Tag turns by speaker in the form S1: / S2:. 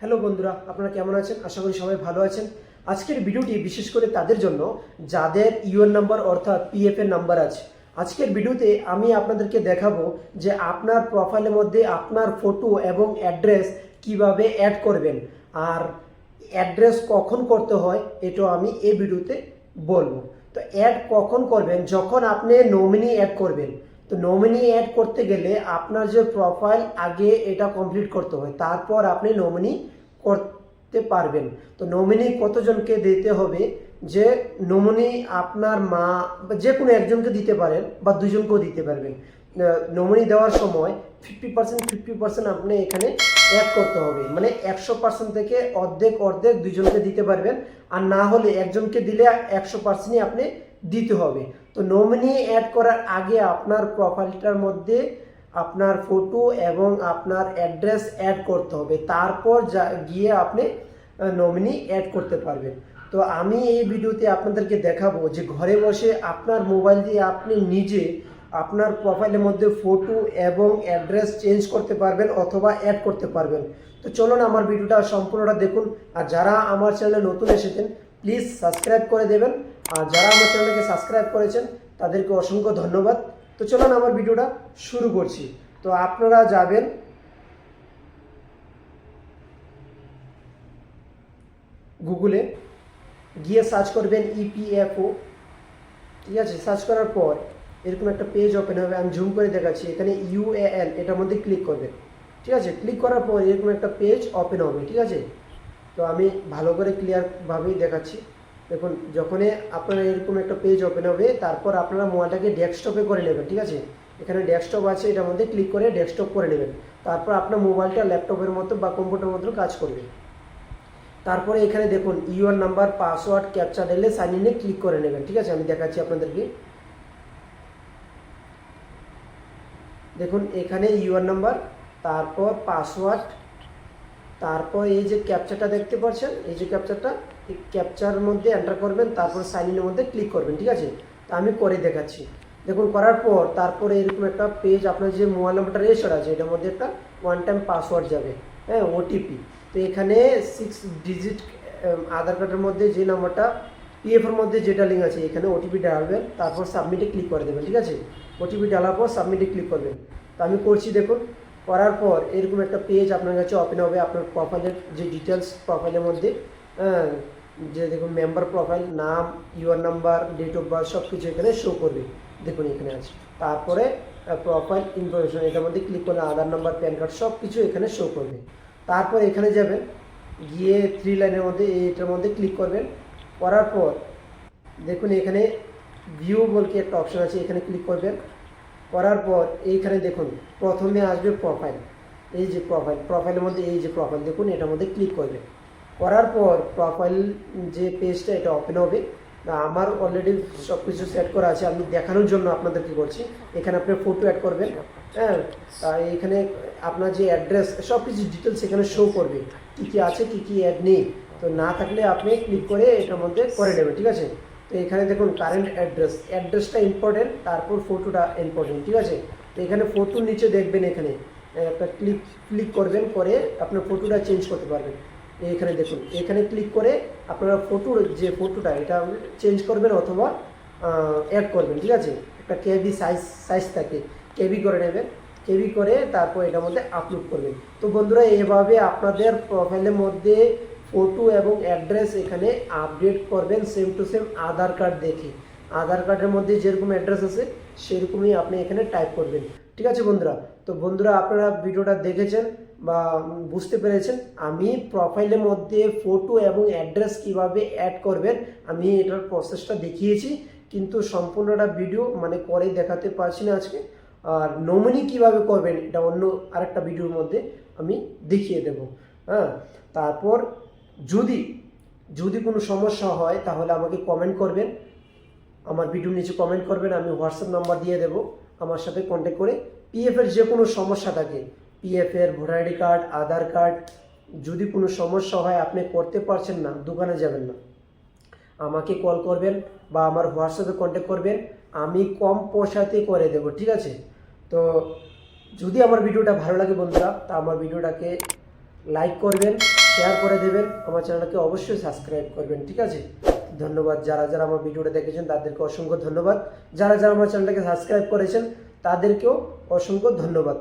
S1: Hello বন্ধুরা, আপনারা কেমন আছেন? আশা করি সবাই ভালো আছেন। আজকের ভিডিওটি বিশেষ করে তাদের জন্য যাদের ইউএন নাম্বার অর্থাৎ পিএফ এর নাম্বার আছে। আজকের ভিডিওতে আমি আপনাদেরকে দেখাবো যে আপনার প্রোফাইলের মধ্যে আপনার ফটো এবং অ্যাড্রেস কীভাবে অ্যাড করবেন আর অ্যাড্রেস কখন করতে হয় এটা আমি এই ভিডিওতে বলব। তো অ্যাড কখন করবেন? যখন আপনি নমিনি অ্যাড করবেন তো নমিনি অ্যাড করতে গেলে আপনার যে প্রোফাইল আগে এটা কমপ্লিট করতে হয়। তারপর আপনি নমিনি করতে পারবেন। তো নমিনি কতজনকে দিতে হবে? যে নমিনি আপনার মা যে কোনো একজনকে দিতে পারেন, বা দুজনকেও দিতে পারবেন। নমিনি দেওয়ার সময় ফিফটি পার্সেন্ট ফিফটি পার্সেন্ট আপনি এখানে অ্যাড করতে হবে। মানে একশো পার্সেন্ট থেকে অর্ধেক অর্ধেক দুজনকে দিতে পারবেন। আর না হলে একজনকে দিলে একশো পার্সেন্টই আপনি দিতে হবে। তো নমিনি অ্যাড করার আগে আপনার প্রোফাইলটার মধ্যে আপনার ফটো এবং আপনার অ্যাড্রেস অ্যাড করতে হবে। তারপর যা, গিয়ে আপনি নমিনি অ্যাড করতে পারবেন। তো আমি এই ভিডিওতে আপনাদেরকে দেখাবো যে ঘরে বসে আপনার মোবাইল দিয়ে আপনি নিজে আপনার প্রোফাইলের মধ্যে ফটো এবং অ্যাড্রেস চেঞ্জ করতে পারবেন অথবা অ্যাড করতে পারবেন। তো চলুন আমার ভিডিওটা সম্পূর্ণটা দেখুন। আর যারা আমার চ্যানেলে নতুন এসেছেন প্লিজ সাবস্ক্রাইব করে দেবেন। আর যারা আমার চ্যানেলকে সাবস্ক্রাইব করেছেন, তাদেরকে অসংখ্য ধন্যবাদ। তো চলুন আমার ভিডিওটা শুরু করছি। তো আপনারা যাবেন। গুগলে গিয়ে সার্চ করবেন E ইপিএফও ঠিক আছে? সার্চ করার পর এরকম একটা পেজ ওপেন হবে। আমি জুম করে দেখাচ্ছি। এখানে ইউএএন এটার মধ্যে ক্লিক করবেন। ঠিক আছে? ক্লিক করার পর এরকম একটা পেজ ওপেন হবে। ঠিক আছে? তো আমি ভালো করে ক্লিয়ারভাবেই দেখাচ্ছি। দেখুন, যখনই আপনার এরকম একটা পেজ ওপেন হবে, তারপর আপনারা মোবাইলটাকে ডেস্কটপে করে নেবেন, ঠিক আছে? এখানে ডেস্কটপ আছে, এটার মধ্যে ক্লিক করে ডেস্কটপ করে নেবেন। তারপর আপনার মোবাইলটা ল্যাপটপের মতো বা কম্পিউটারের মতো কাজ করবে। তারপরে এখানে দেখুন ইউআর নাম্বার পাসওয়ার্ড ক্যাপচা দিলে সাইন ইনে ক্লিক করে নেবেন, ঠিক আছে? আমি দেখাচ্ছি আপনাদেরকে। দেখুন, এখানে ইউআর নাম্বার তারপর পাসওয়ার্ড তারপর এই যে ক্যাপচারটা দেখতে পাচ্ছেন, এই যে ক্যাপচারটা এই ক্যাপচার মধ্যে এন্টার করবেন, তারপর সাইন ইনের মধ্যে ক্লিক করবেন, ঠিক আছে? তা আমি করে দেখাচ্ছি। দেখুন, করার পর তারপরে এরকম একটা পেজ আপনার যে মোবাইল নাম্বারটা রেজিস্টার আছে, এটার মধ্যে একটা ওয়ান টাইম পাসওয়ার্ড যাবে হ্যাঁ ওটিপি তো এখানে সিক্স ডিজিট আধার কার্ডের মধ্যে যে নাম্বারটা পিএফের মধ্যে যেটা লিঙ্ক আছে, এখানে ওটিপি ডালবেন তারপর সাবমিটে ক্লিক করে দেবেন, ঠিক আছে? ওটিপি ডালার পর সাবমিটে ক্লিক করবেন। তো আমি করছি, দেখুন। করার পর এরকম একটা পেজ আপনার কাছে ওপেন হবে আপনার প্রোফাইলের যে ডিটেলস প্রোফাইলের মধ্যে হ্যাঁ, যে দেখুন মেম্বার প্রোফাইল নাম UAN number date of birth সব কিছু এখানে শো করবে। দেখুন এখানে আছে। তারপরে প্রোফাইল ইনফরমেশন এটার মধ্যে ক্লিক করলে আধার নাম্বার প্যান কার্ড সব কিছু এখানে শো করবে। তারপর এখানে যাবেন গিয়ে থ্রি লাইনের মধ্যে এটার মধ্যে ক্লিক করবেন। করার পর দেখুন এখানে ভিউ বলতে একটা অপশন আছে এখানে ক্লিক করবেন। করার পর এইখানে দেখুন, প্রথমে আসবে প্রোফাইল এই যে প্রোফাইল প্রোফাইলের মধ্যে এই যে প্রোফাইল দেখুন, এটার মধ্যে ক্লিক করবেন করার পর প্রোফাইল যে পেজটা এটা ওপেন হবে। আমার অলরেডি সব কিছু সেট করা আছে, আমি দেখানোর জন্য আপনাদের কি করছি এখানে আপনি ফটো অ্যাড করবেন হ্যাঁ? এখানে আপনার যে অ্যাড্রেস সব কিছু ডিটেলস এখানে শো করবে। কী কী আছে, কী কী অ্যাড নেই। তো না থাকলে আপনি ক্লিক করে এটার মধ্যে করে নেবেন, ঠিক আছে? তো এখানে দেখুন কারেন্ট অ্যাড্রেস অ্যাড্রেসটা ইম্পর্টেন্ট তারপর ফটোটা ইম্পর্টেন্ট ঠিক আছে? তো এখানে ফটোর নিচে দেখবেন এখানে একটা ক্লিক ক্লিক করবেন, করে আপনার ফটোটা চেঞ্জ করতে পারবেন। এখানে দেখুন, এখানে ক্লিক করে আপনারা ফটোর যে ফটোটা এটা চেঞ্জ করবেন অথবা অ্যাড করবেন, ঠিক আছে? একটা কেবি সাইজ সাইজ থাকে, কেবি করে নেবেন, কেবি করে তারপর এটার মধ্যে আপলোড করবেন। তো বন্ধুরা, এভাবে আপনাদের প্রোফাইলের মধ্যে ফটো এবং অ্যাড্রেস এখানে আপডেট করবেন same to same Aadhaar card দেখে। আধার কার্ডের মধ্যে যেরকম অ্যাড্রেস আছে, সেরকমই আপনি এখানে টাইপ করবেন। ঠিক আছে বন্ধুরা? তো বন্ধুরা, আপনারা ভিডিওটা দেখেছেন বা বুঝতে পেরেছেন, আমি প্রোফাইলের মধ্যে ফটো এবং অ্যাড্রেস কীভাবে অ্যাড করবেন, আমি এটার প্রসেসটা দেখিয়েছি, কিন্তু সম্পূর্ণটা ভিডিও মানে করে দেখাতে পারছি না আজকে। আর নমিনি কীভাবে করবেন, এটা অন্য আরেকটা ভিডিওর মধ্যে আমি দেখিয়ে দেব। হ্যাঁ? তারপর যদি যদি কোনো সমস্যা হয়, তাহলে আমাকে কমেন্ট করবেন। আমার ভিডিও নিচে কমেন্ট করবেন, আমি হোয়াটসঅ্যাপ নাম্বার দিয়ে দেবো। আমার সাথে কন্ট্যাক্ট করে পিএফের যে কোনো সমস্যা থাকে পিএফের voter ID card Aadhaar card যদি কোনো সমস্যা হয়, আপনি করতে পারছেন না, দোকানে যাবেন না। আমাকে কল করবেন বা আমার হোয়াটসঅ্যাপে কন্ট্যাক্ট করবেন, আমি কম পয়সাতে করে দেব, ঠিক আছে? তো যদি আমার ভিডিওটা ভালো লাগে বন্ধুরা, তা আমার ভিডিওটাকে লাইক করবেন। শেয়ার করে দেবেন। আমার চ্যানেলকে অবশ্যই সাবস্ক্রাইব করবেন, ঠিক আছে? ধন্যবাদ। যারা যারা আমার ভিডিওটা দেখেছেন, তাদেরকে অসংখ্য ধন্যবাদ। যারা যারা আমার চ্যানেলটাকে সাবস্ক্রাইব করেছেন, তাদেরকেও অসংখ্য ধন্যবাদ।